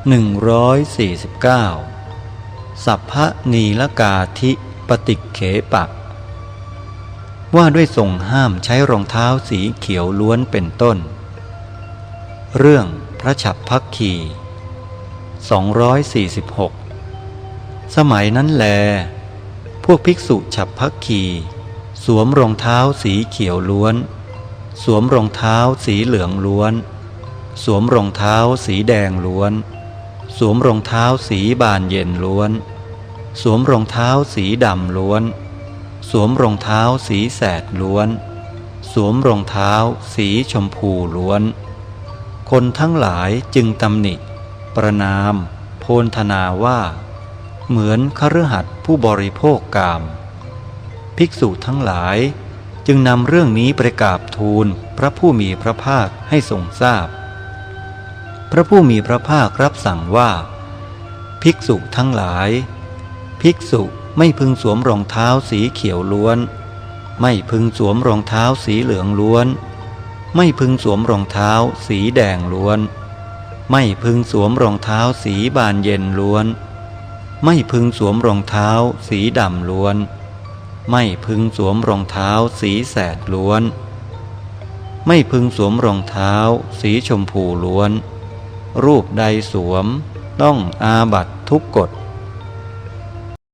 149 สัพพนีลกาธิปฏิเขปะว่าด้วยทรงห้ามใช้รองเท้าสีเขียวล้วนเป็นต้น เรื่องพระฉับพักคี246 สมัยนั้นแล พวกภิกษุฉับพักคีสวมรองเท้าสีเขียวล้วน สวมรองเท้าสีเหลืองล้วน สวมรองเท้าสีแดงล้วน สวมรองเท้าสีบานเย็นล้วน สวมรองเท้าสีดำล้วน สวมรองเท้าสีแสดล้วน สวมรองเท้าสีชมพูล้วน คนทั้งหลายจึงตำหนิ ประนาม โพนธนาว่า เหมือนคฤหัสถ์ผู้บริโภคกาม ภิกษุทั้งหลายจึงนำเรื่องนี้ประกาบทูลพระผู้มีพระภาคให้ทรงทราบพ พระผู้มีพระภาครับสั่งว่า ภิกษุทั้งหลาย ภิกษุไม่พึงสวมรองเท้าสีเขียวล้วน ไม่พึงสวมรองเท้าสีเหลืองล้วน ไม่พึงสวมรองเท้าสีแดงล้วน ไม่พึงสวมรองเท้าสีบานเย็นล้วน ไม่พึงสวมรองเท้าสีดำล้วน ไม่พึงสวมรองเท้าสีแสดล้วน ไม่พึงสวมรองเท้าสีชมพูล้วน รูปใดสวม ต้องอาบัตทุกกฎ